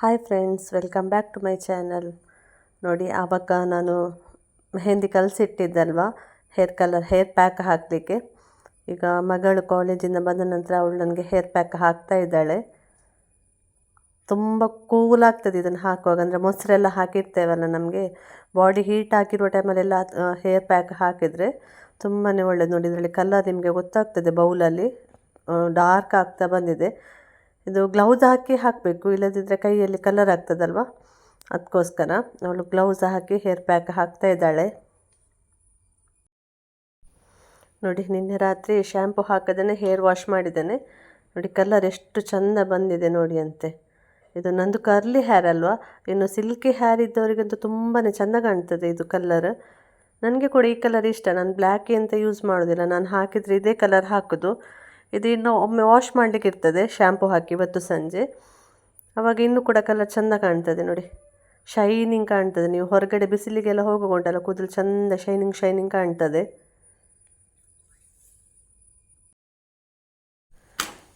Hi friends welcome back to my channel ನೋಡಿ, ಆವಾಗ ನಾನು ಮೆಹಂದಿ ಕಲಿಸಿಟ್ಟಿದ್ದಲ್ವ? ಹೇರ್ ಕಲರ್ ಹೇರ್ ಪ್ಯಾಕ್ ಹಾಕಲಿಕ್ಕೆ. ಈಗ ಮಗಳು ಕಾಲೇಜಿಂದ ಬಂದ ನಂತರ ಅವಳು ನನಗೆ ಹೇರ್ ಪ್ಯಾಕ್ ಹಾಕ್ತಾ ಇದ್ದಾಳೆ. ತುಂಬ ಕೂಲ್ ಆಗ್ತದೆ ಇದನ್ನು ಹಾಕುವಾಗ. ಅಂದರೆ ಮೊಸರೆಲ್ಲ ಹಾಕಿರ್ತೇವಲ್ಲ ನಮಗೆ? ಬಾಡಿ ಹೀಟ್ ಹಾಕಿರೋ ಟೈಮಲ್ಲೆಲ್ಲ ಹೇರ್ ಪ್ಯಾಕ್ ಹಾಕಿದರೆ ತುಂಬಾ ಒಳ್ಳೆಯದು ನೋಡಿ. ಇದರಲ್ಲಿ ಕಲರ್ ನಿಮಗೆ ಗೊತ್ತಾಗ್ತದೆ ಬೌಲಲ್ಲಿ ಡಾರ್ಕ್ ಆಗ್ತಾ ಬಂದಿದೆ. ಇದು ಗ್ಲೌಸ್ ಹಾಕಿ ಹಾಕಬೇಕು ಇಲ್ಲದಿದ್ದರೆ ಕೈಯಲ್ಲಿ ಕಲರ್ ಆಗ್ತದಲ್ವ? ಅದಕ್ಕೋಸ್ಕರ ಅವಳು ಗ್ಲೌಸ್ ಹಾಕಿ ಹೇರ್ ಪ್ಯಾಕ್ ಹಾಕ್ತಾ ಇದ್ದಾಳೆ. ನೋಡಿ, ನಿನ್ನೆ ರಾತ್ರಿ ಶ್ಯಾಂಪು ಹಾಕದೇ ಹೇರ್ ವಾಶ್ ಮಾಡಿದ್ದೇನೆ. ನೋಡಿ ಕಲರ್ ಎಷ್ಟು ಚೆಂದ ಬಂದಿದೆ ನೋಡಿ ಅಂತೆ. ಇದು ನಂದು ಕರ್ಲಿ ಹೇರ್ ಅಲ್ವಾ? ಇನ್ನು ಸಿಲ್ಕಿ ಹ್ಯಾರ್ ಇದ್ದವರಿಗಂತೂ ತುಂಬಾ ಚೆಂದ ಕಾಣ್ತದೆ ಇದು ಕಲರ್ ನನಗೆ ಕೂಡ ಈ ಕಲರ್ ಇಷ್ಟ. ನಾನು ಬ್ಲ್ಯಾಕ್ ಅಂತ ಯೂಸ್ ಮಾಡೋದಿಲ್ಲ. ನಾನು ಹಾಕಿದರೆ ಇದೇ ಕಲರ್ ಹಾಕೋದು. ಇದು ಇನ್ನು ಒಮ್ಮೆ ವಾಶ್ ಮಾಡಲಿಕ್ಕೆ ಇರ್ತದೆ ಶ್ಯಾಂಪು ಹಾಕಿ ಇವತ್ತು ಸಂಜೆ. ಅವಾಗ ಇನ್ನೂ ಕೂಡ ಕಲರ್ ಚೆಂದ ಕಾಣ್ತದೆ ನೋಡಿ. ಶೈನಿಂಗ್ ಕಾಣ್ತದೆ, ನೀವು ಹೊರಗಡೆ ಬಿಸಿಲಿಗೆಲ್ಲ ಹೋಗುವುಂಟಲ್ಲ ಕೂದಲು ಚೆಂದ ಶೈನಿಂಗ್ ಶೈನಿಂಗ್ ಕಾಣ್ತದೆ.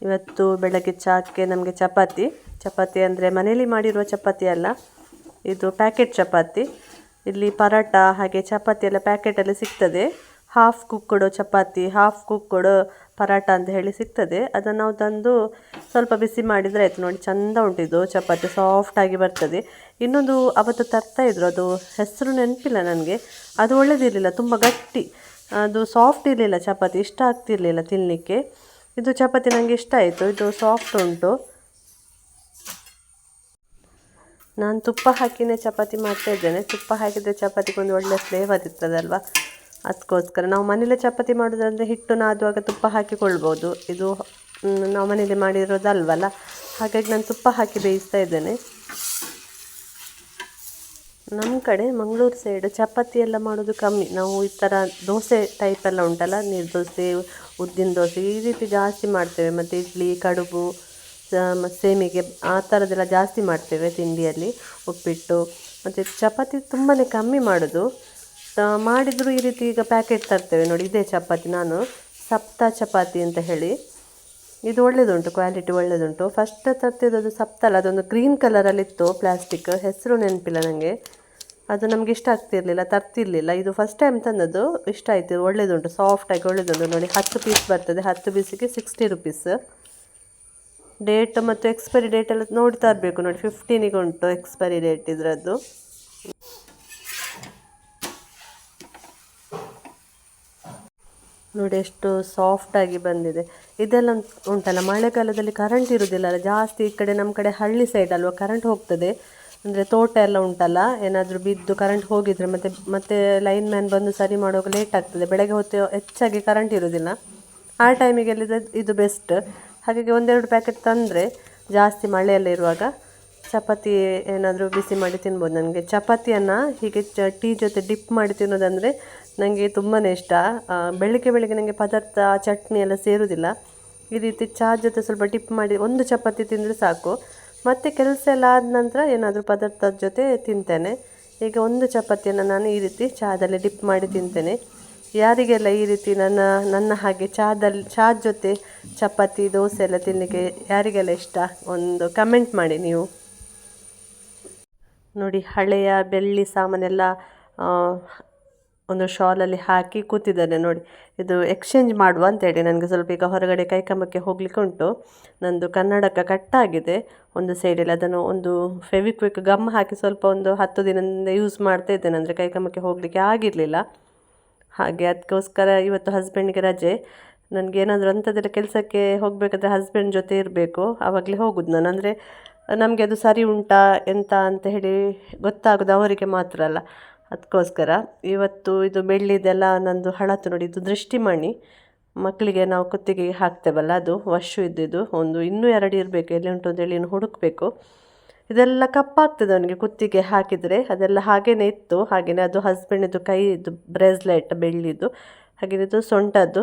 ಇವತ್ತು ಬೆಳಗ್ಗೆ ಚಾಕ್ಕೆ ನಮಗೆ ಚಪಾತಿ. ಚಪಾತಿ ಅಂದರೆ ಮನೇಲಿ ಮಾಡಿರುವ ಚಪಾತಿ ಅಲ್ಲ, ಇದು ಪ್ಯಾಕೆಟ್ ಚಪಾತಿ. ಇಲ್ಲಿ ಪರಾಟ ಹಾಗೆ ಚಪಾತಿ ಎಲ್ಲ ಪ್ಯಾಕೆಟಲ್ಲಿ ಸಿಗ್ತದೆ. Half cooked chapati half cooked paratha ಅಂತ ಹೇಳಿ ಸಿಗ್ತದೆ. ಅದನ್ನು ನಾವು ತಂದು ಸ್ವಲ್ಪ ಬಿಸಿ ಮಾಡಿದರೆ ಆಯಿತು ನೋಡಿ, ಚೆಂದ ಉಂಟಿದ್ದು ಚಪಾತಿ ಸಾಫ್ಟಾಗಿ ಬರ್ತದೆ. ಇನ್ನೊಂದು ಅವತ್ತು ತರ್ತಾ ಇದ್ರು, ಅದು ಹೆಸರು ನೆನಪಿಲ್ಲ ನನಗೆ. ಅದು ಒಳ್ಳೆಯದಿರಲಿಲ್ಲ ತುಂಬ ಗಟ್ಟಿ. ಅದು ಸಾಫ್ಟ್ ಇರಲಿಲ್ಲ ಚಪಾತಿ, ಇಷ್ಟ ಆಗ್ತಿರಲಿಲ್ಲ ತಿನ್ನಲಿಕ್ಕೆ ಇದು ಚಪಾತಿ ನನಗೆ ಇಷ್ಟ ಆಯಿತು, ಇದು ಸಾಫ್ಟ್ ಉಂಟು. ನಾನು ತುಪ್ಪ ಹಾಕಿನೇ ಚಪಾತಿ ಮಾಡ್ತಾ ಇದ್ದೇನೆ. ತುಪ್ಪ ಹಾಕಿದರೆ ಚಪಾತಿಗೊಂದು ಒಳ್ಳೆಯ ಫ್ಲೇವರ್ ಇರ್ತದಲ್ವ? ಅದಕ್ಕೋಸ್ಕರ ನಾವು ಮನೇಲೆ ಚಪಾತಿ ಮಾಡೋದಂದರೆ ಹಿಟ್ಟು ನಾದುವಾಗ ತುಪ್ಪ ಹಾಕಿಕೊಳ್ಬೋದು. ಇದು ನಾವು ಮನೇಲಿ ಮಾಡಿರೋದಲ್ವಲ್ಲ? ಹಾಗಾಗಿ ನಾನು ತುಪ್ಪ ಹಾಕಿ ಬೇಯಿಸ್ತಾ ಇದ್ದೇನೆ. ನಮ್ಮ ಕಡೆ ಮಂಗಳೂರು ಸೈಡ್ ಚಪಾತಿ ಎಲ್ಲ ಮಾಡೋದು ಕಮ್ಮಿ. ನಾವು ಈ ಥರ ದೋಸೆ ಟೈಪ್ ಎಲ್ಲ ಉಂಟಲ್ಲ, ನೀರು ದೋಸೆ, ಉದ್ದಿನ ದೋಸೆ, ಈ ರೀತಿ ಜಾಸ್ತಿ ಮಾಡ್ತೇವೆ. ಮತ್ತು ಇಡ್ಲಿ, ಕಡುಬು ಸೇಮಿಗೆ ಆ ಥರದ್ದೆಲ್ಲ ಜಾಸ್ತಿ ಮಾಡ್ತೇವೆ ತಿಂಡಿಯಲ್ಲಿ. ಉಪ್ಪಿಟ್ಟು, ಮತ್ತು ಚಪಾತಿ ತುಂಬಾ ಕಮ್ಮಿ ಮಾಡೋದು. ಮಾಡಿದರೂ ಈ ರೀತಿ ಈಗ ಪ್ಯಾಕೆಟ್ ತರ್ತೇವೆ ನೋಡಿ. ಇದೇ ಚಪಾತಿ ನಾನು. ಸಪ್ತ ಚಪಾತಿ ಅಂತ ಹೇಳಿ. ಇದು ಒಳ್ಳೆಯದುಂಟು ಕ್ವಾಲಿಟಿ ಒಳ್ಳೆಯದುಂಟು ಫಸ್ಟ್ ತರ್ತಿದ್ದು ಸಪ್ತಲ್ಲ ಅದೊಂದು ಗ್ರೀನ್ ಕಲರಲ್ಲಿತ್ತು ಪ್ಲಾಸ್ಟಿಕ್ ಹೆಸರು ನೆನಪಿಲ್ಲ ನನಗೆ ಅದು ನಮಗೆ ಇಷ್ಟ ಆಗ್ತಿರಲಿಲ್ಲ, ತರ್ತಿರ್ಲಿಲ್ಲ. ಇದು ಫಸ್ಟ್ ಟೈಮ್ ತಂದದ್ದು, ಇಷ್ಟ ಆಯಿತು. ಒಳ್ಳೆಯದುಂಟು ಸಾಫ್ಟಾಗಿ ಒಳ್ಳೆಯದುಂಟು ನೋಡಿ. ಹತ್ತು ಪೀಸ್ ಬರ್ತದೆ, ಹತ್ತು ಪೀಸಿಗೆ ಸಿಕ್ಸ್ಟಿ ರುಪೀಸ್ ಡೇಟ್ ಮತ್ತು ಎಕ್ಸ್ಪೈರಿ ಡೇಟೆಲ್ಲ ನೋಡಿ ತರಬೇಕು ನೋಡಿ. ಫಿಫ್ಟೀನಿಗೆ ಉಂಟು ಎಕ್ಸ್ಪೈರಿ ಡೇಟ್ ಇದರದ್ದು. ನೋಡಿ ಎಷ್ಟು ಸಾಫ್ಟಾಗಿ ಬಂದಿದೆ. ಇದೆಲ್ಲ ಉಂಟಲ್ಲ, ಮಳೆಗಾಲದಲ್ಲಿ ಕರೆಂಟ್ ಇರೋದಿಲ್ಲ ಜಾಸ್ತಿ ಈ ಕಡೆ ನಮ್ಮ ಕಡೆ ಹಳ್ಳಿ ಸೈಡ್ ಅಲ್ವಾ ಕರೆಂಟ್ ಹೋಗ್ತದೆ. ಅಂದರೆ ತೋಟ ಎಲ್ಲ ಉಂಟಲ್ಲ, ಏನಾದರೂ ಬಿದ್ದು ಕರೆಂಟ್ ಹೋಗಿದರೆ ಮತ್ತೆ ಮತ್ತೆ ಲೈನ್ ಮ್ಯಾನ್ ಬಂದು ಸರಿ ಮಾಡುವಾಗ ಲೇಟ್ ಆಗ್ತದೆ. ಬೆಳಗ್ಗೆ ಹೊತ್ತು ಹೆಚ್ಚಾಗಿ ಕರೆಂಟ್ ಇರೋದಿಲ್ಲ. ಆ ಟೈಮಿಗೆಲ್ಲ ಇದು ಬೆಸ್ಟ್ ಹಾಗಾಗಿ ಒಂದೆರಡು ಪ್ಯಾಕೆಟ್ ತಂದರೆ ಜಾಸ್ತಿ ಮಳೆಯೆಲ್ಲ ಇರುವಾಗ ಚಪಾತಿ ಏನಾದರೂ ಬಿಸಿ ಮಾಡಿ ತಿನ್ಬೋದು. ನನಗೆ ಚಪಾತಿಯನ್ನು ಹೀಗೆ ಚ, ಟೀ ಜೊತೆ ಡಿಪ್ ಮಾಡಿ ತಿನ್ನೋದಂದರೆ ನನಗೆ ತುಂಬಾ ಇಷ್ಟ. ಬೆಳಗ್ಗೆ ಬೆಳಗ್ಗೆ ನನಗೆ ಪದಾರ್ಥ, ಚಟ್ನಿ ಎಲ್ಲ ಸೇರೋದಿಲ್ಲ. ಈ ರೀತಿ ಚಹಾ ಜೊತೆ ಸ್ವಲ್ಪ ಡಿಪ್ ಮಾಡಿ ಒಂದು ಚಪಾತಿ ತಿಂದರೆ ಸಾಕು. ಮತ್ತು ಕೆಲಸ ಎಲ್ಲ ಆದ ನಂತರ ಏನಾದರೂ ಪದಾರ್ಥದ ಜೊತೆ ತಿಂತೇನೆ. ಈಗ ಒಂದು ಚಪಾತಿಯನ್ನು ನಾನು ಈ ರೀತಿ ಚಹಾದಲ್ಲಿ ಡಿಪ್ ಮಾಡಿ ತಿಂತೇನೆ. ಯಾರಿಗೆಲ್ಲ ಈ ರೀತಿ ನನ್ನ ನನ್ನ ಹಾಗೆ ಚಹಾದಲ್ಲಿ ಚಹಾದ ಜೊತೆ ಚಪಾತಿ, ದೋಸೆ ಎಲ್ಲ ತಿನ್ನಲಿಕ್ಕೆ ಯಾರಿಗೆಲ್ಲ ಇಷ್ಟ? ಒಂದು ಕಮೆಂಟ್ ಮಾಡಿ ನೀವು. ನೋಡಿ, ಹಳೆಯ ಬೆಳ್ಳಿ ಸಾಮಾನೆಲ್ಲ ಒಂದು ಶಾಲಲ್ಲಿ ಹಾಕಿ ಕೂತಿದ್ದಾನೆ ನೋಡಿ. ಇದು ಎಕ್ಸ್ಚೇಂಜ್ ಮಾಡುವ ಅಂತೇಳಿ ನನಗೆ ಸ್ವಲ್ಪ ಈಗ ಹೊರಗಡೆ ಕೈಕಂಬಕ್ಕೆ ಹೋಗ್ಲಿಕ್ಕೆ ಉಂಟು. ನಂದು ಕನ್ನಡಕ ಕಟ್ಟಾಗಿದೆ ಒಂದು ಸೈಡಲ್ಲಿ ಅದನ್ನು ಒಂದು ಫೆವಿಕ್ವಿಕ್ ಗಮ್ ಹಾಕಿ ಸ್ವಲ್ಪ ಒಂದು ಹತ್ತು ದಿನದಿಂದ ಯೂಸ್ ಮಾಡ್ತಾ ಇದ್ದೇನೆ. ಅಂದರೆ ಕೈಕಂಬಕ್ಕೆ ಹೋಗಲಿಕ್ಕೆ ಆಗಿರಲಿಲ್ಲ. ಹಾಗೆ ಅದಕ್ಕೋಸ್ಕರ ಇವತ್ತು ಹಸ್ಬೆಂಡ್ಗೆ ರಜೆ. ನನಗೆ ಏನಾದರೂ ಅಂಥದ್ದೆಲ್ಲ ಕೆಲಸಕ್ಕೆ ಹೋಗಬೇಕಾದ್ರೆ ಹಸ್ಬೆಂಡ್ ಜೊತೆ ಇರಬೇಕು. ಆವಾಗಲೇ ಹೋಗೋದು ನಾನು. ಅಂದರೆ ನಮಗೆ ಅದು ಸರಿ ಉಂಟಾ ಎಂತ ಅಂತ ಹೇಳಿ ಗೊತ್ತಾಗೋದು ಅವರಿಗೆ ಮಾತ್ರ ಅಲ್ಲ. ಅದಕ್ಕೋಸ್ಕರ ಇವತ್ತು ಇದು ಬೆಳ್ಳಿದೆಲ್ಲ ನಂದು ಹಳತು ನೋಡಿ, ಇದು ದೃಷ್ಟಿಮಣಿ. ಮಕ್ಕಳಿಗೆ ನಾವು ಕುತ್ತಿಗೆಗೆ ಹಾಕ್ತೇವಲ್ಲ, ಅದು ವಶು ಇದ್ದಿದ್ದು, ಒಂದು ಇನ್ನೂ ಎರಡು ಇರಬೇಕು, ಎಲ್ಲಿ ಉಂಟು ಅಂತೇಳಿ ಇನ್ನು ಹುಡುಕಬೇಕು. ಇದೆಲ್ಲ ಕಪ್ಪಾಗ್ತದೆ ಅವನಿಗೆ ಕುತ್ತಿಗೆ ಹಾಕಿದರೆ, ಅದೆಲ್ಲ ಹಾಗೇ ಇತ್ತು. ಹಾಗೆಯೇ ಅದು ಹಸ್ಬೆಂಡಿದ್ದು ಕೈದು ಬ್ರೇಸ್ಲೆಟ್ ಬೆಳ್ಳಿದ್ದು ಹಾಗೆಯೇ ಇದು ಸೊಂಟದ್ದು,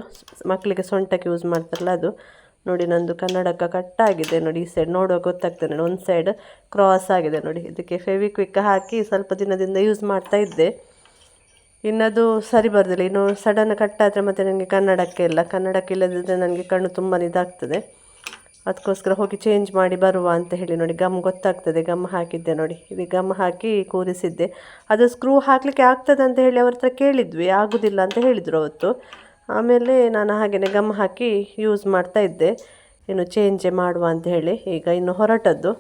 ಮಕ್ಕಳಿಗೆ ಸೊಂಟಕ್ಕೆ ಯೂಸ್ ಮಾಡ್ತಾರಲ್ಲ ಅದು. ನೋಡಿ ನಂದು ಕನ್ನಡಕ ಕಟ್ಟಾಗಿದೆ ನೋಡಿ, ಈ ಸೈಡ್ ನೋಡುವಾಗ ಗೊತ್ತಾಗ್ತದೆ ನೋಡಿ, ಒಂದು ಸೈಡ್ ಕ್ರಾಸ್ ಆಗಿದೆ ನೋಡಿ. ಇದಕ್ಕೆ ಫೆವಿಕ್ವಿಕ್ ಹಾಕಿ ಸ್ವಲ್ಪ ದಿನದಿಂದ ಯೂಸ್ ಮಾಡ್ತಾ ಇದ್ದೆ. ಇನ್ನದು ಸರಿ ಬರೋದಿಲ್ಲ. ಇನ್ನು ಸಡನ್ ಕಟ್ಟಾದರೆ ಮತ್ತು ನನಗೆ ಕನ್ನಡಕ್ಕೆ ಇಲ್ಲ. ಕನ್ನಡಕ್ಕೆ ಇಲ್ಲದಿದ್ದರೆ ನನಗೆ ಕಣ್ಣು ತುಂಬ ಇದಾಗ್ತದೆ. ಅದಕ್ಕೋಸ್ಕರ ಹೋಗಿ ಚೇಂಜ್ ಮಾಡಿ ಬರುವ ಅಂತ ಹೇಳಿ ನೋಡಿ ಗಮ್ ಗೊತ್ತಾಗ್ತದೆ. ಗಮ್ ಹಾಕಿದ್ದೆ ನೋಡಿ. ಇದು ಗಮ್ ಹಾಕಿ ಕೂರಿಸಿದ್ದೆ. ಅದು ಸ್ಕ್ರೂ ಹಾಕಲಿಕ್ಕೆ ಆಗ್ತದೆ ಅಂತ ಹೇಳಿ ಅವ್ರ ಹತ್ರ ಕೇಳಿದ್ವಿ. ಆಗೋದಿಲ್ಲ ಅಂತ ಹೇಳಿದರು ಅವತ್ತು. ಆಮೇಲೆ ನಾನು ಹಾಗೆಯೇ ಗಮ್ ಹಾಕಿ ಯೂಸ್ ಮಾಡ್ತಾ ಇದ್ದೆ. ಇನ್ನು ಚೇಂಜೇ ಮಾಡುವ ಅಂತ ಹೇಳಿ ಈಗ ಇನ್ನು ಹೊರಟದ್ದು.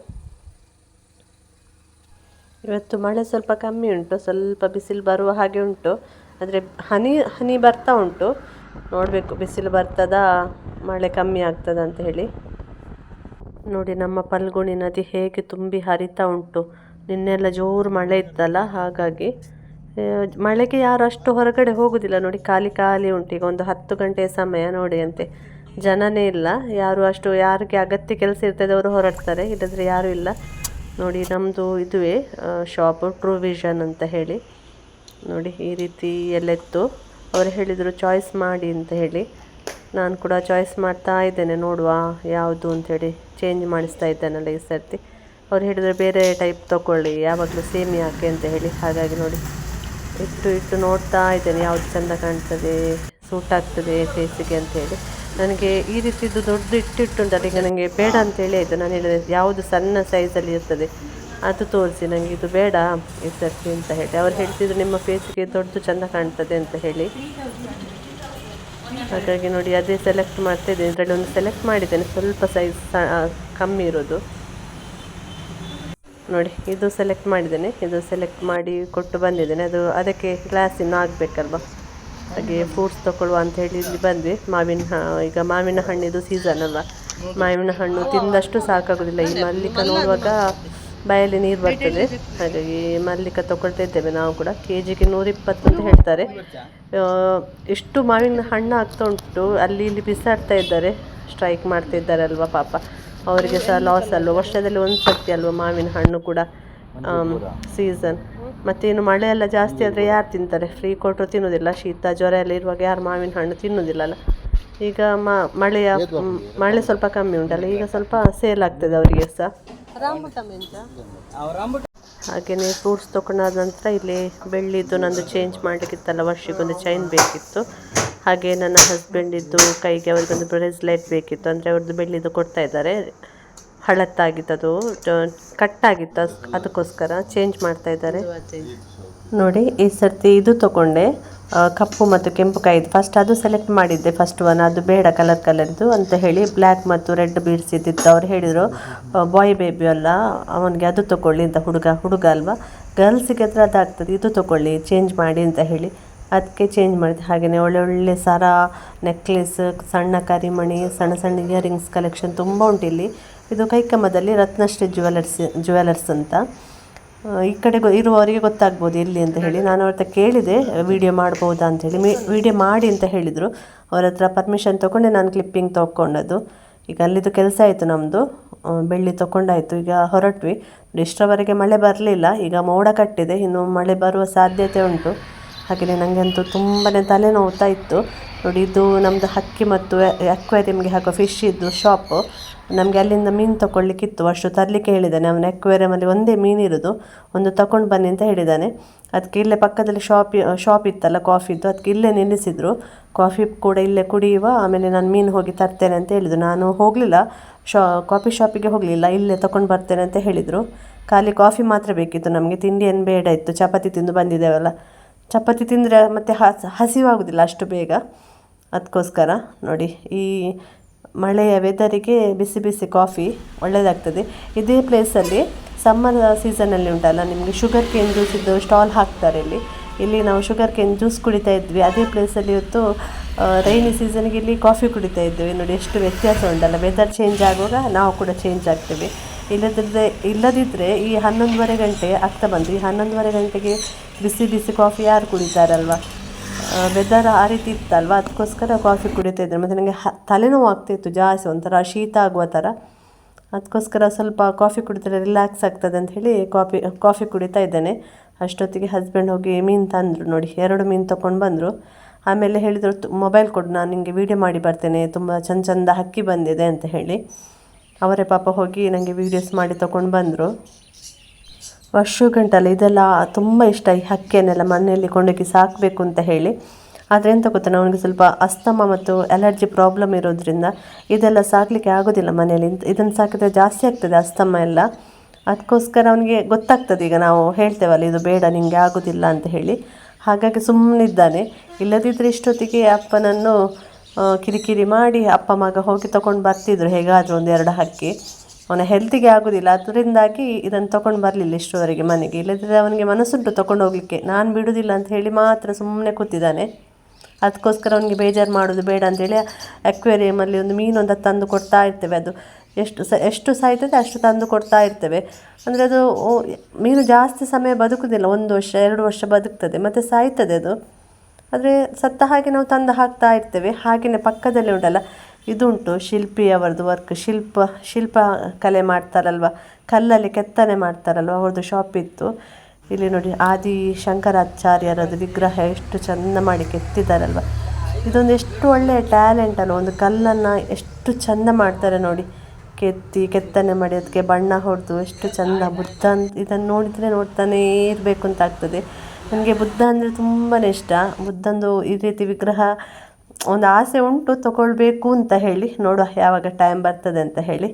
ಇವತ್ತು ಮಳೆ ಸ್ವಲ್ಪ ಕಮ್ಮಿ ಉಂಟು, ಸ್ವಲ್ಪ ಬಿಸಿಲು ಬರುವ ಹಾಗೆ ಉಂಟು. ಆದರೆ ಹನಿ ಹನಿ ಬರ್ತಾ ಉಂಟು. ನೋಡಬೇಕು ಬಿಸಿಲು ಬರ್ತದಾ, ಮಳೆ ಕಮ್ಮಿ ಆಗ್ತದ ಅಂತ ಹೇಳಿ. ನೋಡಿ ನಮ್ಮ ಪಲ್ಗುಣಿ ನದಿ ಹೇಗೆ ತುಂಬಿ ಹರಿತಾ ಉಂಟು. ನಿನ್ನೆಲ್ಲ ಜೋರು ಮಳೆ ಇತ್ತಲ್ಲ, ಹಾಗಾಗಿ. ಮಳೆಗೆ ಯಾರು ಅಷ್ಟು ಹೊರಗಡೆ ಹೋಗುದಿಲ್ಲ. ನೋಡಿ, ಖಾಲಿ ಖಾಲಿ ಉಂಟು. ಈಗ ಒಂದು ಹತ್ತು ಗಂಟೆಯ ಸಮಯ ನೋಡಿ ಅಂತೆ ಜನನೇ ಇಲ್ಲ. ಯಾರು ಅಷ್ಟು, ಯಾರಿಗೆ ಅಗತ್ಯ ಕೆಲಸ ಇರ್ತದೆ ಅವರು ಹೊರಡ್ತಾರೆ. ಇಲ್ಲದ್ರೆ ಯಾರು ಇಲ್ಲ. ನೋಡಿ ನಮ್ಮದು ಇದುವೇ ಶಾಪು ಟ್ರೂ ವಿಷನ್ ಅಂತ ಹೇಳಿ. ನೋಡಿ, ಈ ರೀತಿ ಎಲ್ಲೆತ್ತು ಅವರು ಹೇಳಿದರು ಚಾಯ್ಸ್ ಮಾಡಿ ಅಂತ ಹೇಳಿ. ನಾನು ಕೂಡ ಚಾಯ್ಸ್ ಮಾಡ್ತಾ ಇದ್ದೇನೆ. ನೋಡುವ ಯಾವುದು ಅಂಥೇಳಿ ಚೇಂಜ್ ಮಾಡಿಸ್ತಾ ಇದ್ದೇನಲ್ಲ ಈ ಸರ್ತಿ. ಅವ್ರು ಹೇಳಿದರೆ ಬೇರೆ ಟೈಪ್ ತೊಗೊಳ್ಳಿ. ಯಾವಾಗಲೂ ಸೇಮ್ ಯಾಕೆ ಅಂತ ಹೇಳಿ. ಹಾಗಾಗಿ ನೋಡಿ. ಇಟ್ಟು ಇಟ್ಟು ನೋಡ್ತಾ ಇದ್ದೇನೆ, ಯಾವುದು ಚೆಂದ ಕಾಣ್ತದೆ ಸೂಟ್ ಆಗ್ತದೆ ಫೇಸಿಗೆ ಅಂತ ಹೇಳಿ. ನನಗೆ ಈ ರೀತಿದು ದೊಡ್ಡ ಇಟ್ಟಿಟ್ಟುಂಟಲ್ಲ ಈಗ ನನಗೆ ಬೇಡ ಅಂತೇಳಿ ಆಯಿತು. ನಾನು ಹೇಳಿದೆ, ಯಾವುದು ಸಣ್ಣ ಸೈಜಲ್ಲಿ ಇರ್ತದೆ, ಅದು ತೋರಿಸಿ ನನಗೆ ಇದು ಬೇಡ ಸರ್ತಿ ಅಂತ ಹೇಳಿ. ಅವ್ರು ಹೇಳ್ತಿದ್ರು, ನಿಮ್ಮ ಫೇಸಿಗೆ ದೊಡ್ಡದು ಚೆಂದ ಕಾಣ್ತದೆ ಅಂತ ಹೇಳಿ. ಹಾಗಾಗಿ ನೋಡಿ, ಅದೇ ಸೆಲೆಕ್ಟ್ ಮಾಡ್ತಾ ಇದ್ದೇನೆ. ಇದರಲ್ಲಿ ಒಂದು ಸೆಲೆಕ್ಟ್ ಮಾಡಿದ್ದೇನೆ, ಸ್ವಲ್ಪ ಸೈಜ್ ಕಮ್ಮಿ ಇರೋದು. ನೋಡಿ, ಇದು ಸೆಲೆಕ್ಟ್ ಮಾಡಿದ್ದೇನೆ. ಇದು ಸೆಲೆಕ್ಟ್ ಮಾಡಿ ಕೊಟ್ಟು ಬಂದಿದ್ದೇನೆ. ಅದು ಅದಕ್ಕೆ ಗ್ಲಾಸ್ ಇನ್ನೂ ಆಗಬೇಕಲ್ವ? ಹಾಗೆ ಫ್ರೂಟ್ಸ್ ತಗೊಳ್ಳುವ ಅಂತ ಹೇಳಿ ಇಲ್ಲಿ ಬಂದ್ವಿ. ಮಾವಿನ ಈಗ ಮಾವಿನ ಹಣ್ಣಿದು ಸೀಸನ್ ಅಲ್ವಾ? ಮಾವಿನ ಹಣ್ಣು ತಿಂದಷ್ಟು ಸಾಕಾಗೋದಿಲ್ಲ. ಈ ಮಲ್ಲಿಕ ನೋಡುವಾಗ ಬಾಯಲ್ಲಿ ನೀರು ಬರ್ತದೆ. ಹಾಗಾಗಿ ಮಲ್ಲಿಕ ತೊಗೊಳ್ತಾ ಇದ್ದೇವೆ ನಾವು ಕೂಡ. ಕೆ ಜಿಗೆ ನೂರಿಪ್ಪತ್ತು ಅಂತ ಹೇಳ್ತಾರೆ. ಇಷ್ಟು ಮಾವಿನ ಹಣ್ಣು ಆಗ್ತಾ ಉಂಟು. ಅಲ್ಲಿ ಇಲ್ಲಿ ಬಿಸಾಡ್ತಾ ಇದ್ದಾರೆ. ಸ್ಟ್ರೈಕ್ ಮಾಡ್ತಾ ಇದ್ದಾರೆ ಅಲ್ವಾ ಪಾಪ. ಅವರಿಗೆ ಸಹ ಲಾಸ್ ಅಲ್ವಾ? ವರ್ಷದಲ್ಲಿ ಒಂದು ಸರ್ತಿ ಅಲ್ವಾ ಮಾವಿನ ಹಣ್ಣು ಕೂಡ ಸೀಸನ್ ಮತ್ತೇನು ಮಳೆ ಎಲ್ಲ ಜಾಸ್ತಿ ಆದರೆ ಯಾರು ತಿಂತಾರೆ? ಫ್ರೀ ಕೊಟ್ಟರು ತಿನ್ನೋದಿಲ್ಲ ಶೀತ ಜ್ವರ ಎಲ್ಲ ಇರುವಾಗ ಯಾರು ಮಾವಿನ ಹಣ್ಣು ತಿನ್ನೋದಿಲ್ಲಲ್ಲ. ಈಗ ಮ ಮಳೆಯ ಮಳೆ ಸ್ವಲ್ಪ ಕಮ್ಮಿ ಉಂಟಲ್ಲ ಈಗ ಸ್ವಲ್ಪ ಸೇಲ್ ಆಗ್ತದೆ ಅವರಿಗೆ ಸಹ. ಹಾಗೆಯೇ ಫ್ರೂಟ್ಸ್ ತೊಗೊಂಡಾದ ನಂತರ ಇಲ್ಲಿ ಬೆಳ್ಳಿದ್ದು ನಂದು ಚೇಂಜ್ ಮಾಡಲಿಕ್ಕಿತ್ತಲ್ಲ ವರ್ಷಕ್ಕೊಂದು ಚೈನ್ ಬೇಕಿತ್ತು. ಹಾಗೆ ನನ್ನ ಹಸ್ಬೆಂಡಿದ್ದು ಕೈಗೆ ಅವರಿಗೊಂದು ಬ್ರೇಸ್ಲೆಟ್ ಬೇಕಿತ್ತು. ಅಂದರೆ ಅವ್ರದ್ದು ಬೆಳ್ಳಿದು ಕೊಡ್ತಾ ಇದ್ದಾರೆ. ಹಳತ್ತಾಗಿತ್ತು ಅದು ಕಟ್ಟಾಗಿತ್ತು. ಅದಕ್ಕೋಸ್ಕರ ಚೇಂಜ್ ಮಾಡ್ತಾ ಇದ್ದಾರೆ. ನೋಡಿ, ಈ ಸರ್ತಿ ಇದು ತಗೊಂಡೆ. ಕಪ್ಪು ಮತ್ತು ಕೆಂಪು ಕಾಯಿದು ಫಸ್ಟ್ ಅದು ಸೆಲೆಕ್ಟ್ ಮಾಡಿದ್ದೆ. ಫಸ್ಟ್ ಒನ್ ಅದು ಬೇಡ ಕಲರ್ ಕಲರ್ದು ಅಂತ ಹೇಳಿ ಬ್ಲ್ಯಾಕ್ ಮತ್ತು ರೆಡ್ ಬೀಡ್ಸ್ ಇದ್ದಿತ್ತು ಅವ್ರು ಹೇಳಿದರು ಬಾಯ್ ಬೇಬಿ ಅಲ್ಲ, ಅವನಿಗೆ ಅದು ತಗೊಳ್ಳಿ ಅಂತ ಹುಡುಗ ಹುಡುಗ ಅಲ್ವಾ? ಗರ್ಲ್ಸಿಗೆ ಹತ್ರ ಅದಾಗ್ತದೆ, ಇದು ತಗೊಳ್ಳಿ ಚೇಂಜ್ ಮಾಡಿ ಅಂತ ಹೇಳಿ. ಅದಕ್ಕೆ ಚೇಂಜ್ ಮಾಡಿದೆ ಹಾಗೆಯೇ ಒಳ್ಳೊಳ್ಳೆ ಒಳ್ಳೆ ಸರ ನೆಕ್ಲೆಸ್ ಸಣ್ಣ ಕರಿಮಣಿ, ಸಣ್ಣ ಸಣ್ಣ ಇಯರಿಂಗ್ಸ್ ಕಲೆಕ್ಷನ್ ತುಂಬ ಉಂಟು ಇಲ್ಲಿ. ಇದು ಕೈಕಮ್ಮದಲ್ಲಿ ರತ್ನಶ್ರೀ ಜ್ಯುವೆಲರ್ಸ್ ಜ್ಯುವೆಲರ್ಸ್ ಅಂತ. ಈ ಕಡೆ ಗೊ- ಇರುವವರಿಗೆ ಗೊತ್ತಾಗ್ಬೋದು ಎಲ್ಲಿ ಅಂತ ಹೇಳಿ. ನಾನು ಅವ್ರ ಹತ್ರ ಕೇಳಿದೆ ವಿಡಿಯೋ ಮಾಡ್ಬೋದಾ ಅಂತ ಹೇಳಿ. ಮಿ ವಿಡಿಯೋ ಮಾಡಿ ಅಂತ ಹೇಳಿದರು. ಅವ್ರ ಹತ್ರ ಪರ್ಮಿಷನ್ ತೊಗೊಂಡೆ, ನಾನು ಕ್ಲಿಪ್ಪಿಂಗ್ ತೊಗೊಂಡದ್ದು. ಈಗ ಅಲ್ಲಿದ್ದು ಕೆಲಸ ಆಯಿತು ನಮ್ಮದು ಬೆಳ್ಳಿ ತೊಗೊಂಡಾಯಿತು. ಈಗ ಹೊರಟ್ವಿ. ಇಷ್ಟರವರೆಗೆ ಮಳೆ ಬರಲಿಲ್ಲ. ಈಗ ಮೋಡ ಕಟ್ಟಿದೆ. ಇನ್ನು ಮಳೆ ಬರುವ ಸಾಧ್ಯತೆ ಉಂಟು. ಹಾಗೆಯೇ ನನಗಂತೂ ತುಂಬಾ ತಲೆನೋವ್ತಾ ಇತ್ತು. ನೋಡಿ, ಇದು ನಮ್ಮದು ಹಕ್ಕಿ ಮತ್ತು ಅಕ್ವೇರಿಯಮ್ಗೆ ಹಾಕೋ ಫಿಶ್ ಇದ್ದು ಶಾಪು ನಮಗೆ ಅಲ್ಲಿಂದ ಮೀನು ತೊಗೊಳ್ಳಿಕ್ಕಿತ್ತು ಅಷ್ಟು ತರಲಿಕ್ಕೆ ಹೇಳಿದ್ದಾನೆ. ಅವನ ಅಕ್ವೇರಿಯಮಲ್ಲಿ ಒಂದೇ ಮೀನು ಇರೋದು. ಒಂದು ತಗೊಂಡು ಬನ್ನಿ ಅಂತ ಹೇಳಿದ್ದಾನೆ. ಅದಕ್ಕೆ ಇಲ್ಲೇ ಪಕ್ಕದಲ್ಲಿ ಶಾಪ್ ಶಾಪ್ ಇತ್ತಲ್ಲ ಕಾಫಿದ್ದು ಅದಕ್ಕೆ ಇಲ್ಲೇ ನಿಲ್ಲಿಸಿದ್ರು. ಕಾಫಿ ಕೂಡ ಇಲ್ಲೇ ಕುಡಿಯುವ. ಆಮೇಲೆ ನಾನು ಮೀನು ಹೋಗಿ ತರ್ತೇನೆ ಅಂತ ಹೇಳಿದರು. ನಾನು ಹೋಗಲಿಲ್ಲ. ಶಾ ಕಾಫಿ ಶಾಪಿಗೆ ಹೋಗಲಿಲ್ಲ. ಇಲ್ಲೇ ತಗೊಂಡು ಬರ್ತೇನೆ ಅಂತ ಹೇಳಿದರು. ಖಾಲಿ ಕಾಫಿ ಮಾತ್ರ ಬೇಕಿತ್ತು ನಮಗೆ. ತಿಂಡಿ ಏನು ಬೇಡ ಇತ್ತು. ಚಪಾತಿ ತಿಂದು ಬಂದಿದ್ದೇವಲ್ಲ. ಚಪಾತಿ ತಿಂದರೆ ಮತ್ತೆ ಹಸ ಹಸಿವಾಗುವುದಿಲ್ಲ ಅಷ್ಟು ಬೇಗ. ಅದಕ್ಕೋಸ್ಕರ ನೋಡಿ, ಈ ಮಳೆಯ ವೆದರಿಗೆ ಬಿಸಿ ಬಿಸಿ ಕಾಫಿ ಒಳ್ಳೆಯದಾಗ್ತದೆ ಇದೇ ಪ್ಲೇಸಲ್ಲಿ ಸಮ್ಮರ್ ಸೀಸನಲ್ಲಿ ಉಂಟಲ್ಲ, ನಿಮಗೆ ಶುಗರ್ ಕೇನ್ ಜ್ಯೂಸಿದ್ದು ಸ್ಟಾಲ್ ಹಾಕ್ತಾರೆ ಇಲ್ಲಿ. ಇಲ್ಲಿ ನಾವು ಶುಗರ್ ಕೇನ್ ಜ್ಯೂಸ್ ಕುಡಿತಾ ಇದ್ವಿ. ಅದೇ ಪ್ಲೇಸಲ್ಲಿ ಇವತ್ತು ರೈನಿ ಸೀಸನ್ಗೆ ಇಲ್ಲಿ ಕಾಫಿ ಕುಡಿತಾ ಇದ್ವಿ ನೋಡಿ, ಎಷ್ಟು ವ್ಯತ್ಯಾಸ ಉಂಟಲ್ಲ ವೆದರ್ ಚೇಂಜ್ ಆಗುವಾಗ ನಾವು ಕೂಡ ಚೇಂಜ್ ಆಗ್ತೇವೆ. ಇಲ್ಲದಿದ್ದರೆ ಇಲ್ಲದಿದ್ದರೆ ಈ ಹನ್ನೊಂದುವರೆ ಗಂಟೆ ಆಗ್ತಾ ಬಂತು ಈ ಹನ್ನೊಂದುವರೆ ಗಂಟೆಗೆ ಬಿಸಿ ಬಿಸಿ ಕಾಫಿ ಯಾರು ಕುಡಿತಾರಲ್ವ? ವೆದರ್ ಆ ರೀತಿ ಇತ್ತಲ್ವ? ಅದಕ್ಕೋಸ್ಕರ ಕಾಫಿ ಕುಡಿತಾ ಇದ್ದರು ಮತ್ತು ನನಗೆ ಹ, ತಲೆನೋವು ಆಗ್ತಿತ್ತು ಜಾಸ್ತಿ, ಒಂಥರ ಶೀತ ಆಗುವ ಥರ. ಅದಕ್ಕೋಸ್ಕರ ಸ್ವಲ್ಪ ಕಾಫಿ ಕುಡಿದ್ರೆ ರಿಲ್ಯಾಕ್ಸ್ ಆಗ್ತದೆ ಅಂತ ಹೇಳಿ ಕಾಫಿ ಕಾಫಿ ಕುಡಿತಾ ಇದ್ದೇನೆ. ಅಷ್ಟೊತ್ತಿಗೆ ಹಸ್ಬೆಂಡ್ ಹೋಗಿ ಮೀನು ತಂದರು ನೋಡಿ, ಎರಡು ಮೀನು ತೊಗೊಂಡು ಬಂದರು. ಆಮೇಲೆ ಹೇಳಿದರು ಮೊಬೈಲ್ ಕೊಡು, ನಾನು ನಿಮಗೆ ವೀಡಿಯೋ ಮಾಡಿ ಬರ್ತೇನೆ. ತುಂಬ ಚಂದ ಚಂದ ಹಕ್ಕಿ ಬಂದಿದೆ ಅಂತ ಹೇಳಿ. ಅವರೇ ಪಾಪ ಹೋಗಿ ನನಗೆ ವೀಡಿಯೋಸ್ ಮಾಡಿ ತೊಗೊಂಡು ಬಂದರು. ವರ್ಷ ಗಂಟಲ್ಲ ಇದೆಲ್ಲ ತುಂಬ ಇಷ್ಟ, ಈ ಹಕ್ಕಿಯನ್ನೆಲ್ಲ ಮನೆಯಲ್ಲಿ ಕೊಂಡೋಗಿ ಸಾಕಬೇಕು ಅಂತ ಹೇಳಿ. ಆದರೆ ಎಂತ ಗೊತ್ತಾ ಅವನಿಗೆ ಸ್ವಲ್ಪ ಅಸ್ತಮ ಮತ್ತು ಅಲರ್ಜಿ ಪ್ರಾಬ್ಲಮ್ ಇರೋದ್ರಿಂದ ಇದೆಲ್ಲ ಸಾಕಲಿಕ್ಕೆ ಆಗೋದಿಲ್ಲ ಮನೆಯಲ್ಲಿ. ಇದನ್ನು ಸಾಕಿದ್ರೆ ಜಾಸ್ತಿ ಆಗ್ತದೆ ಅಸ್ತಮ ಎಲ್ಲ. ಅದಕ್ಕೋಸ್ಕರ ಅವನಿಗೆ ಗೊತ್ತಾಗ್ತದೆ, ಈಗ ನಾವು ಹೇಳ್ತೇವಲ್ಲ, ಇದು ಬೇಡ ನಿಮಗೆ ಆಗೋದಿಲ್ಲ ಅಂತ ಹೇಳಿ. ಹಾಗಾಗಿ ಸುಮ್ಮನಿದ್ದಾನೆ ಇಲ್ಲದಿದ್ದರೆ ಇಷ್ಟೊತ್ತಿಗೆ ಅಪ್ಪನನ್ನು ಕಿರಿಕಿರಿ ಮಾಡಿ ಅಪ್ಪ ಮಗ ಹೋಗಿ ತಗೊಂಡು ಬರ್ತಿದ್ರು. ಹೇಗಾದರೂ ಒಂದು ಎರಡು ಹಕ್ಕಿ. ಅವನ ಹೆಲ್ತಿಗೆ ಆಗೋದಿಲ್ಲ. ಅದರಿಂದಾಗಿ ಇದನ್ನು ತಗೊಂಡು ಬರಲಿಲ್ಲ ಇಷ್ಟುವರೆಗೆ ಮನೆಗೆ. ಇಲ್ಲದಿದ್ದರೆ ಅವನಿಗೆ ಮನಸ್ಸುಂಟು ತಗೊಂಡು ಹೋಗಲಿಕ್ಕೆ. ನಾನು ಬಿಡುವುದಿಲ್ಲ ಅಂತ ಹೇಳಿ ಮಾತ್ರ ಸುಮ್ಮನೆ ಕೂತಿದ್ದಾನೆ. ಅದಕ್ಕೋಸ್ಕರ ಅವನಿಗೆ ಬೇಜಾರು ಮಾಡೋದು ಬೇಡ ಅಂತೇಳಿ ಅಕ್ವೇರಿಯಮಲ್ಲಿ ಒಂದು ಮೀನೊಂದು ತಂದು ಕೊಡ್ತಾ ಇರ್ತೇವೆ. ಅದು ಎಷ್ಟು ಸ, ಎಷ್ಟು ಸಾಯ್ತದೆ ಅಷ್ಟು ತಂದು ಕೊಡ್ತಾ ಇರ್ತೇವೆ. ಅಂದರೆ ಅದು ಮೀನು ಜಾಸ್ತಿ ಸಮಯ ಬದುಕೋದಿಲ್ಲ. ಒಂದು ವರ್ಷ, ಎರಡು ವರ್ಷ ಬದುಕ್ತದೆ. ಮತ್ತು ಸಾಯ್ತದೆ ಅದು. ಆದರೆ ಸತ್ತ ಹಾಗೆ ನಾವು ತಂದು ಹಾಕ್ತಾ ಇರ್ತೇವೆ. ಹಾಗೆಯೇ ಪಕ್ಕದಲ್ಲೇ ಉಂಟಲ್ಲ, ಇದುಂಟು ಶಿಲ್ಪಿ ಅವರದ್ದು ವರ್ಕ್ ಶಿಲ್ಪ ಶಿಲ್ಪ ಕಲೆ ಮಾಡ್ತಾರಲ್ವ? ಕಲ್ಲಲ್ಲಿ ಕೆತ್ತನೆ ಮಾಡ್ತಾರಲ್ವ? ಅವ್ರದ್ದು ಶಾಪ್ ಇತ್ತು. ಇಲ್ಲಿ ನೋಡಿ, ಆದಿ ಶಂಕರಾಚಾರ್ಯರದ್ದು ವಿಗ್ರಹ ಎಷ್ಟು ಚೆಂದ ಮಾಡಿ ಕೆತ್ತಿದ್ದಾರಲ್ವ? ಇದೊಂದು ಎಷ್ಟು ಒಳ್ಳೆಯ ಟ್ಯಾಲೆಂಟ್ ಅಲ್ಲ ಒಂದು ಕಲ್ಲನ್ನು ಎಷ್ಟು ಚೆಂದ ಮಾಡ್ತಾರೆ ನೋಡಿ. ಕೆತ್ತಿ, ಕೆತ್ತನೆ ಮಾಡಿ, ಅದಕ್ಕೆ ಬಣ್ಣ ಹೊಡೆದು ಎಷ್ಟು ಚೆಂದ ಬುದ್ಧ ಇದನ್ನು ನೋಡಿದರೆ ನೋಡ್ತಾನೇ ಇರಬೇಕು ಅಂತ ಆಗ್ತದೆ. ನನಗೆ ಬುದ್ಧ ಅಂದರೆ ತುಂಬಾ ಇಷ್ಟ. ಬುದ್ಧಂದು ಈ ರೀತಿ ವಿಗ್ರಹ ಒಂದು ಆಸೆ ಉಂಟು ತಗೊಳ್ಬೇಕು ಅಂತ ಹೇಳಿ. ನೋಡುವ ಯಾವಾಗ ಟೈಮ್ ಬರ್ತದೆ ಅಂತ ಹೇಳಿ.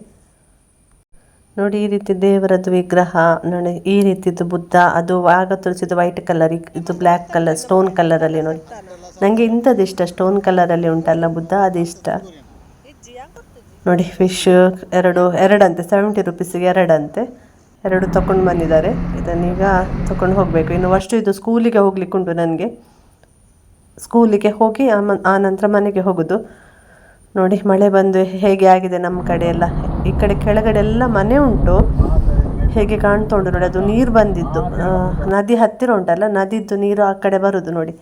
ನೋಡಿ, ಈ ರೀತಿ ದೇವರದ್ದು ವಿಗ್ರಹ, ನೋಡಿ, ಈ ರೀತಿದ್ದು ಬುದ್ಧ, ಅದು ಆಗ ತೋರಿಸಿದ್ದು ವೈಟ್ ಕಲರ್ ಇದು ಬ್ಲ್ಯಾಕ್ ಕಲರ್ ಸ್ಟೋನ್ ಕಲರಲ್ಲಿ ನೋಡಿ. ನನಗೆ ಇಂಥದ್ದು ಇಷ್ಟ. ಸ್ಟೋನ್ ಕಲರಲ್ಲಿ ಉಂಟಲ್ಲ ಬುದ್ಧ, ಅದು ಇಷ್ಟ. ನೋಡಿ ಫಿಶ್ ಎರಡು, ಎರಡಂತೆ ಸೆವೆಂಟಿ ರುಪೀಸಿಗೆ ಎರಡಂತೆ. ಎರಡು ತಕೊಂಡು ಬಂದಿದ್ದಾರೆ. ಇದನ್ನೀಗ ತಗೊಂಡು ಹೋಗಬೇಕು. ಇನ್ನು ಅಷ್ಟು ಇದು ಸ್ಕೂಲಿಗೆ ಹೋಗ್ಲಿಕ್ಕೆ ಉಂಟು ನನಗೆ. ಸ್ಕೂಲಿಗೆ ಹೋಗಿ ಆ ನಂತರ ಮನೆಗೆ ಹೋಗೋದು. ನೋಡಿ, ಮಳೆ ಬಂದು ಹೇಗೆ ಆಗಿದೆ ನಮ್ಮ ಕಡೆ ಎಲ್ಲ. ಈ ಕಡೆ ಕೆಳಗಡೆ ಎಲ್ಲ ಮನೆ ಉಂಟು. ಹೇಗೆ ಕಾಣ್ತಾ ನೋಡಿ, ಅದು ನೀರು ಬಂದಿದ್ದು. ನದಿ ಹತ್ತಿರ ಉಂಟಲ್ಲ, ನದಿದ್ದು ನೀರು ಆ ಕಡೆ ಬರೋದು ನೋಡಿ.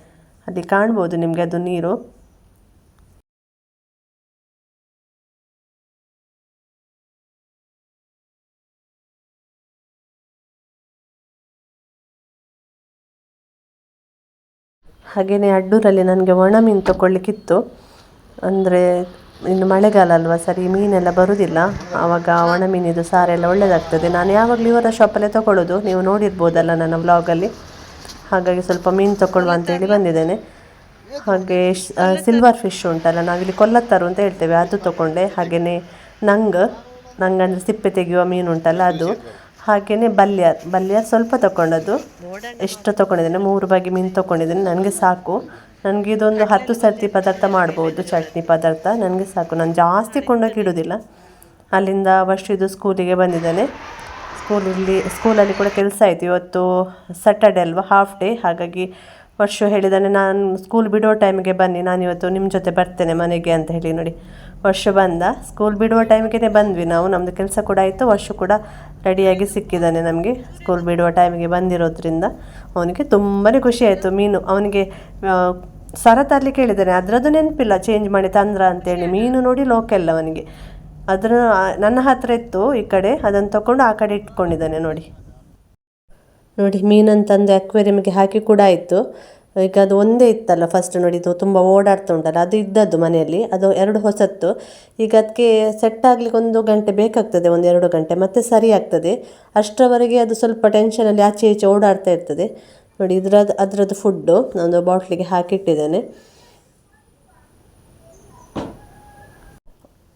ಅಲ್ಲಿ ಕಾಣ್ಬೋದು ನಿಮಗೆ ಅದು ನೀರು. ಹಾಗೆಯೇ ಅಡ್ಡೂರಲ್ಲಿ ನನಗೆ ಒಣ ಮೀನು ತಗೊಳ್ಳಿಕ್ಕಿತ್ತು. ಅಂದರೆ ಇನ್ನು ಮಳೆಗಾಲ ಅಲ್ವಾ, ಸರಿ, ಮೀನೆಲ್ಲ ಬರುವುದಿಲ್ಲ ಆವಾಗ ಒಣ ಮೀನಿದು ಸಾರೆಲ್ಲ ಒಳ್ಳೆಯದಾಗ್ತದೆ ನಾನು ಯಾವಾಗಲೂ ಇವರ ಶಾಪಲ್ಲೇ ತಗೊಳ್ಳೋದು ನೀವು ನೋಡಿರ್ಬೋದಲ್ಲ ನನ್ನ ವ್ಲಾಗಲ್ಲಿ ಹಾಗಾಗಿ ಸ್ವಲ್ಪ ಮೀನು ತಗೊಳ್ಳುವ ಅಂತೇಳಿ ಬಂದಿದ್ದೇನೆ. ಹಾಗೆ ಸಿಲ್ವರ್ ಫಿಶ್ ಉಂಟಲ್ಲ, ನಾವಿಲ್ಲಿ ಕೊಲ್ಲತ್ತರು ಅಂತ ಹೇಳ್ತೇವೆ. ಅದು ತಗೊಂಡೆ. ಹಾಗೆಯೇ ನಂಗ್, ನಂಗೆ ಅಂದರೆ ಸಿಪ್ಪೆ ತೆಗೆಯುವ ಮೀನು ಉಂಟಲ್ಲ ಅದು. ಹಾಗೆಯೇ ಬಲ್ಯ ಬಲ್ಯ ಸ್ವಲ್ಪ ತಗೊಂಡದ್ದು ಎಷ್ಟು ತಗೊಂಡಿದ್ದೇನೆ ಮೂರು ಬಗೆ ಮೀನು ತೊಗೊಂಡಿದ್ದೀನಿ ನನಗೆ ಸಾಕು. ನನಗೆ ಇದೊಂದು ಹತ್ತು ಸರ್ತಿ ಪದಾರ್ಥ ಮಾಡ್ಬೋದು, ಚಟ್ನಿ ಪದಾರ್ಥ, ನನಗೆ ಸಾಕು. ನಾನು ಜಾಸ್ತಿ ಕೊಂಡೋಗಿ ಇಡೋದಿಲ್ಲ. ಅಲ್ಲಿಂದ ವರ್ಷ ಇದು ಸ್ಕೂಲಿಗೆ ಬಂದಿದ್ದೇನೆ. ಸ್ಕೂಲಲ್ಲಿ ಸ್ಕೂಲಲ್ಲಿ ಕೂಡ ಕೆಲಸ ಆಯಿತು. ಇವತ್ತು ಸ್ಯಾಟರ್ಡೆ ಅಲ್ವಾ ಹಾಫ್ ಡೇ ಹಾಗಾಗಿ ವರ್ಷ ಹೇಳಿದ್ದಾನೆ, ನಾನು ಸ್ಕೂಲ್ ಬಿಡೋ ಟೈಮಿಗೆ ಬನ್ನಿ. ನಾನು ಇವತ್ತು ನಿಮ್ಮ ಜೊತೆ ಬರ್ತೇನೆ ಮನೆಗೆ ಅಂತ ಹೇಳಿ ನೋಡಿ. ವರ್ಷ ಬಂದ ಸ್ಕೂಲ್ ಬಿಡುವ ಟೈಮಿಗೆ ಬಂದ್ವಿ ನಾವು. ನಮ್ಮದು ಕೆಲಸ ಕೂಡ ಆಯಿತು. ವರ್ಷ ಕೂಡ ರೆಡಿಯಾಗಿ ಸಿಕ್ಕಿದ್ದಾನೆ ನಮಗೆ. ಸ್ಕೂಲ್ ಬಿಡುವ ಟೈಮಿಗೆ ಬಂದಿರೋದ್ರಿಂದ ಅವನಿಗೆ ತುಂಬಾ ಖುಷಿ ಆಯಿತು. ಮೀನು ಅವನಿಗೆ ಸರ ತರಲಿಕ್ಕೆ ಹೇಳಿದ್ದಾನೆ. ಅದರದ್ದು ನೆನಪಿಲ್ಲ. ಚೇಂಜ್ ಮಾಡಿ ತಂದ್ರ ಅಂತೇಳಿ ಮೀನು ನೋಡಿ ಲೋಕಲ್ ಅವನಿಗೆ. ಅದರ, ನನ್ನ ಹತ್ರ ಇತ್ತು ಈ ಕಡೆ. ಅದನ್ನು ತಗೊಂಡು ಆ ಕಡೆ ಇಟ್ಕೊಂಡಿದ್ದಾನೆ ನೋಡಿ. ನೋಡಿ, ಮೀನನ್ನು ತಂದು ಅಕ್ವೇರಿಯಮ್ಗೆ ಹಾಕಿ ಕೂಡ ಆಯಿತು ಈಗ ಅದು ಒಂದೇ ಇತ್ತಲ್ಲ ಫಸ್ಟ್ ನೋಡಿ ಇದು ತುಂಬ ಓಡಾಡ್ತಾ ಉಂಟಲ್ಲ, ಅದು ಇದ್ದದ್ದು ಮನೆಯಲ್ಲಿ, ಅದು ಎರಡು ಹೊಸತ್ತು. ಈಗ ಅದಕ್ಕೆ ಸೆಟ್ ಆಗಲಿಕ್ಕೆ ಒಂದು ಗಂಟೆ ಬೇಕಾಗ್ತದೆ, ಒಂದು ಎರಡು ಗಂಟೆ, ಮತ್ತೆ ಸರಿ ಆಗ್ತದೆ. ಅಷ್ಟರವರೆಗೆ ಅದು ಸ್ವಲ್ಪ ಟೆನ್ಷನಲ್ಲಿ ಆಚೆ ಈಚೆ ಓಡಾಡ್ತಾ ಇರ್ತದೆ. ನೋಡಿ ಇದ್ರದ್ದು ಅದರದ್ದು ಫುಡ್ಡು ನಾನು ಬಾಟ್ಲಿಗೆ ಹಾಕಿಟ್ಟಿದ್ದೇನೆ.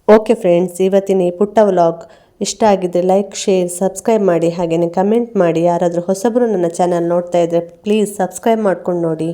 ಓಕೆ ಫ್ರೆಂಡ್ಸ್ ಇವತ್ತಿನ ಈ ಪುಟ್ಟ ವ್ಲಾಗ್ ಇಷ್ಟ ಆಗಿದ್ದರೆ ಲೈಕ್ ಶೇರ್ ಸಬ್ಸ್ಕ್ರೈಬ್ ಮಾಡಿ ಹಾಗೆಯೇ ಕಮೆಂಟ್ ಮಾಡಿ. ಯಾರಾದರೂ ಹೊಸಬರು ನನ್ನ ಚಾನಲ್ ನೋಡ್ತಾ ಇದ್ದರೆ ಪ್ಲೀಸ್ ಸಬ್ಸ್ಕ್ರೈಬ್ ಮಾಡ್ಕೊಂಡು ನೋಡಿ.